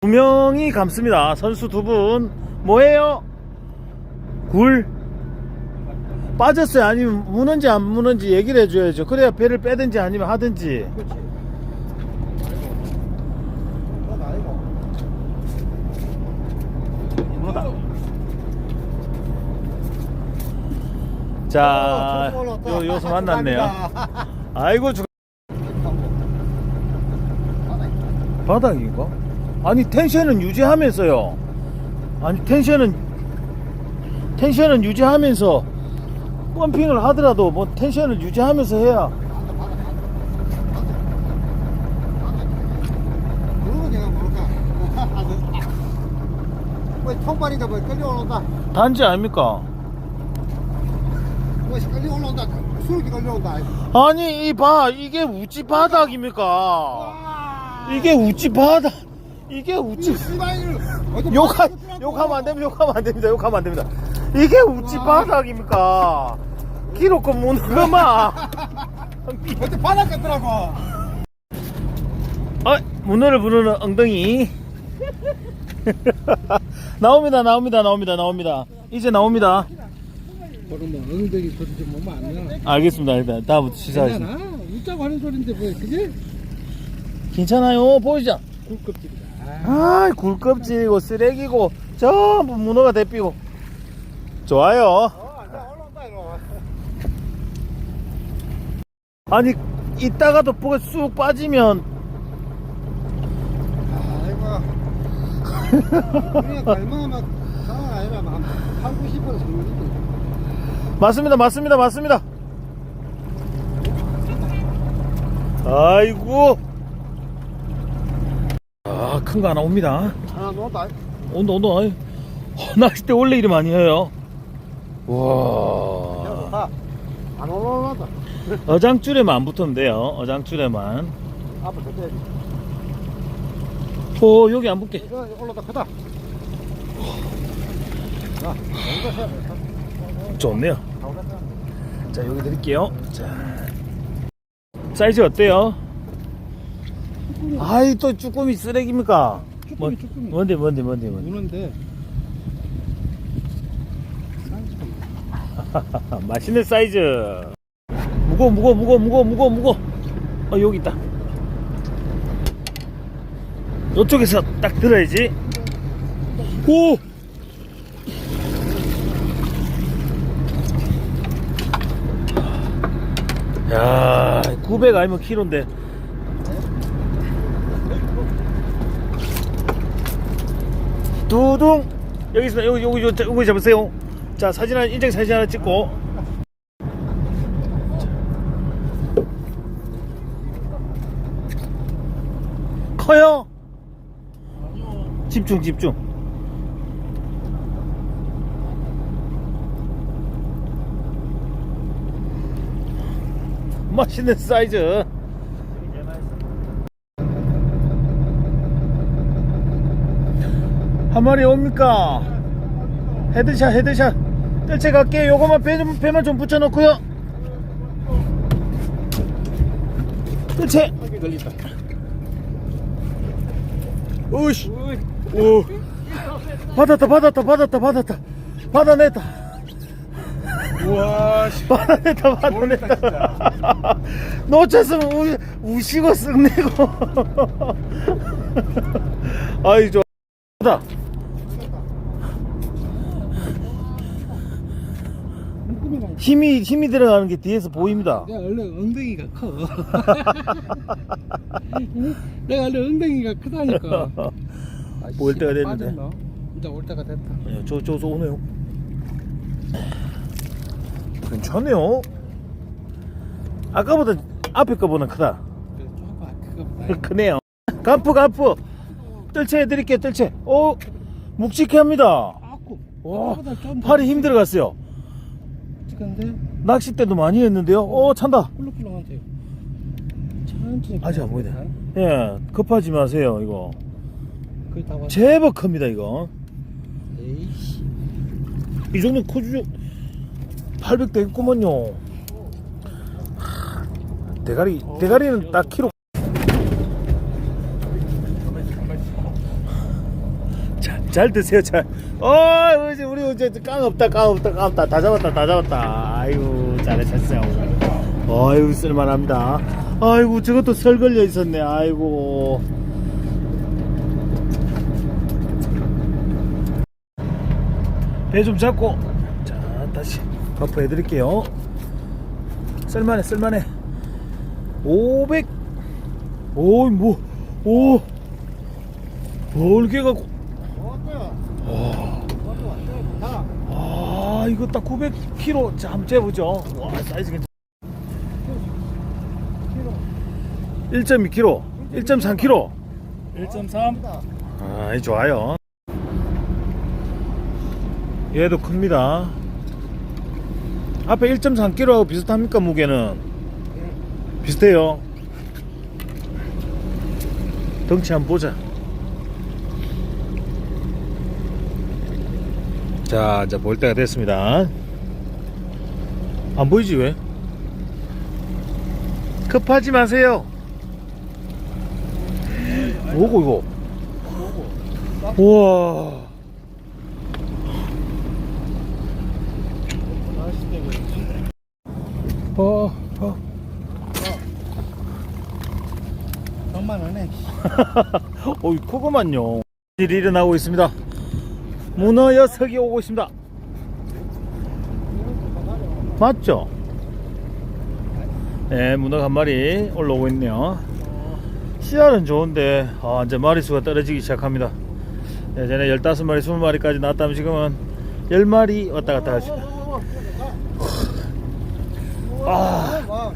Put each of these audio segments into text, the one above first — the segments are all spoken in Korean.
두 명이 감습니다. 선수 두 분. 뭐해요? 굴? 빠졌어요? 아니면 무는지 안 무는지 얘기를 해줘야죠. 그래야 배를 빼든지 아니면 하든지. 문어다. 자. 요, 요소 만났네요. 아이고, 죽 바닥인가? 아니 텐션은 유지하면서요. 아니 텐션은 텐션은 유지하면서 펌핑을 하더라도 뭐 텐션을 유지하면서 해야 모르고 내가 모를까. 뭐뭐 끌려 올라온다. 단지 아닙니까? 뭐 끌려 올라온다. 수력이 끌려 온다. 아니 이봐 이게 우찌 바닥입니까? 이게 우찌 바닥 이게 우찌 욕하, 욕하면 안 됩니다. 욕하면 안 됩니다. 욕하면 안 됩니다. 이게 우찌 바닥입니까? 무는 거마. 어때 바닥 같더라고. 아, 문어를 부르는 엉덩이. 나옵니다, 나옵니다, 나옵니다, 나옵니다. 이제 나옵니다. 그럼 뭐 엉덩이 소리 좀 보면 안 나. 알겠습니다. 일단 다음부터 시작하겠습니다. 괜찮아. 웃자고 하는 소리인데 뭐 그지? 괜찮아요. 보이죠? 굴껍질이다. 아, 굴껍질이고 쓰레기고 전부 문어가 대피고. 좋아요. 아니 이따가도 뭐가 쑥 빠지면. 맞습니다, 맞습니다, 맞습니다. 아이고. 아, 큰거 하나 옵니다. 하나 놓았다. 온다, 온다. 아이. 어, 낚싯대 원래 이름 아니에요. 와. 다. 안 올라온다. 어장줄에만 안 붙으면 돼요. 어장줄에만. 앞으로 더 빼야지. 오, 여기 안 붙게. 이거 올라다 크다. 좋네요. 자, 여기 드릴게요. 자. 사이즈 어때요? 아이, 또 쭈꾸미 쓰레기입니까? 뭐, 쭈꾸미, 쭈꾸미. 뭔데, 뭔데, 뭔데, 뭔데. 우는데. 맛있는 사이즈. 무거워, 무거워, 무거워, 무거워, 무거워, 무거워. 어, 여기 있다. 이쪽에서 딱 들어야지. 오! 야, 900 아니면 키로인데. 두둥! 여기 있습니다. 여기, 여기, 여기, 여기 잡으세요. 자, 사진 하나, 인증 사진 하나 찍고. 커요? 집중, 집중. 맛있는 사이즈. 한 마리 옵니까? 헤드샷, 헤드샷. 뜰채 갈게. 요거만 배 좀, 배만 좀 붙여놓고요. 뜰채. 걸린다. 오씨. 오. 받았다, 받았다, 받았다, 받았다. 받아냈다. 우와, 씨. 받아냈다, 받아냈다. 놓쳤으면 우, 우시고 쓱내고. 아이, 좋다. 힘이, 힘이 들어가는 게 뒤에서 보입니다. 내가 원래 엉덩이가 커. 내가 원래 엉덩이가 크다니까. 올 때가 됐는데. 빠졌나? 올 때가 됐다. 예, 저, 저서 오네요. 괜찮네요. 아까보다 앞에 거보다 크다. 그거 크네요. 가프, 가프. 뜰채 해드릴게요, 뜰채. 오, 묵직해 합니다. 아고. 와, 아까보다 좀 팔이 힘들어 갔어요. 근데 낚싯대도 많이 했는데요. 오, 찬다. 꿀렁꿀렁한데요. 천천히. 아직 안 보이네. 예, 급하지 마세요, 이거. 거의 다 왔어. 제법 큽니다, 이거. 에이씨. 이 정도 커주죠. 800 되겠구먼요. 하, 대가리, 대가리는 딱 키로. 잘 드세요, 잘. 어, 이제 우리 이제 깡 없다, 깡 없다, 깡 없다. 다 잡았다, 다 잡았다. 아이고, 잘하셨어요. 아이고, 쓸만합니다. 아이고, 저것도 설 걸려 있었네. 아이고. 배 좀 잡고. 자, 다시 버프 해드릴게요. 쓸만해, 쓸만해. 500. 오, 뭐, 오. 멀게 가고. 와. 아 이거 딱 900kg 자 한번 재보죠. 와 사이즈 괜찮 1.2kg 1.3kg 1.3아 좋아요. 얘도 큽니다. 앞에 1.3kg하고 비슷합니까 무게는? 비슷해요. 덩치 한번 보자 자, 이제 볼 때가 됐습니다. 안 보이지 왜? 급하지 마세요. 뭐고 이거? 우와. 어, 어. 정말 하네. 어이 크구만요. 일이 일어나고 있습니다. 문어 녀석이 오고 있습니다. 맞죠? 네, 문어 한 마리 올라오고 있네요. 씨알은 좋은데, 아, 이제 마리수가 떨어지기 시작합니다. 예전에 15마리, 20마리까지 나왔다면 지금은 10마리 왔다 갔다 하죠. 아.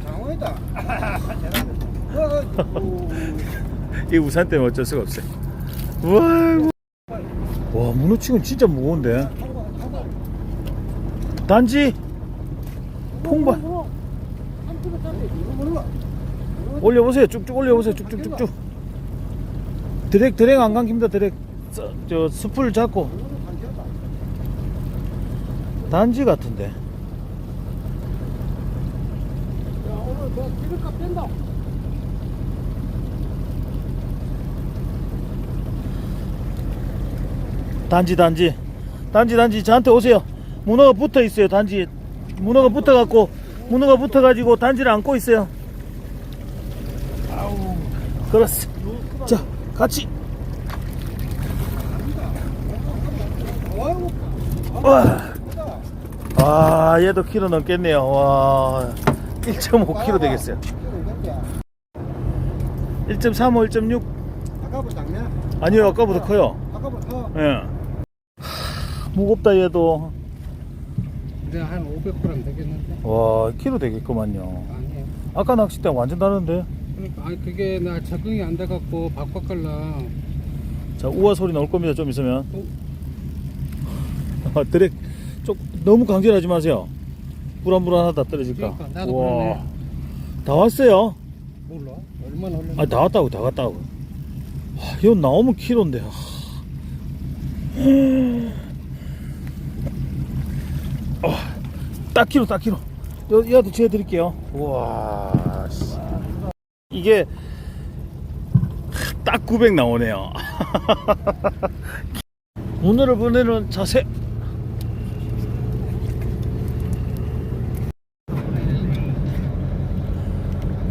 이 우산 때문에 어쩔 수가 없어요. 우와, 와, 문어치고는 진짜 무거운데. 단지 통발 올려보세요. 쭉쭉 올려보세요. 쭉쭉쭉쭉. 드랙 드랙 안 감깁니다. 드랙 저, 저 스풀 잡고 단지 같은데. 오늘 저 기름값 뺀다. 단지 단지. 단지 단지. 저한테 오세요. 문어가 붙어 있어요 단지. 문어가 붙어 갖고 문어가 붙어 가지고 단지를 안고 있어요. 아우. 그렇스 자 같이. 와. 아 얘도 키로 넘겠네요. 와. 1.5kg 되겠어요. 1.35 1.6 아까보다 작네. 아니요 아까보다 커요. 아까보다 커. 예. 하, 무겁다 얘도 이제 한 500g 되겠는데? 와 키로 되겠구만요 아니에요. 아까 낚싯대 완전 다른데 그러니까 아니 그게 나 적응이 안 돼갖고 바꿔갈라. 자 우아 소리 나올 겁니다 좀 있으면 아, 드랙 좀 너무 강제하지 마세요 불안불안하다 떨어질까 그러니까, 나도 우와. 그러네. 다 왔어요 몰라. 얼마나 흘렀 아다 왔다고 다 왔다고 아, 이거 나오면 키로인데 아. 아, 딱 키로 딱 키로. 여, 여도 재드릴게요. 우와 씨. 이게 딱 900 나오네요. 문어를 보내는 자세.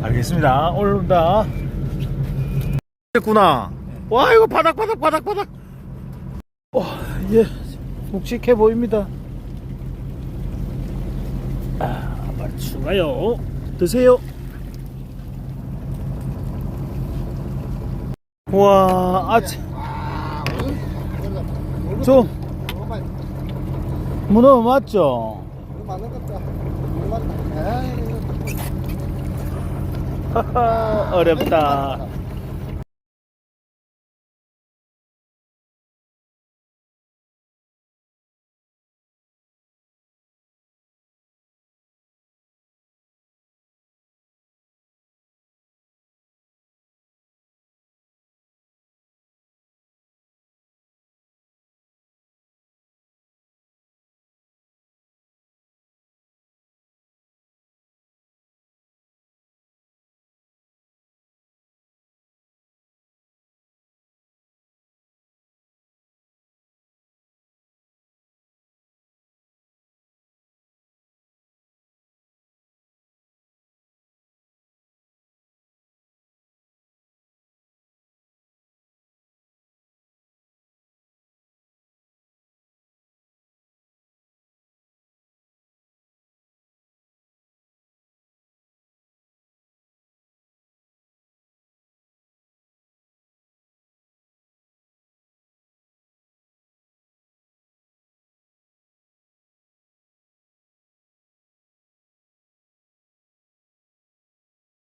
알겠습니다. 올라온다. 됐구나. 와 이거 바닥 바닥 바닥 바닥. 와예. 묵직해 보입니다 아 빨리 추가요. 드세요. 와 아치. 저 문어 맞죠? 어렵다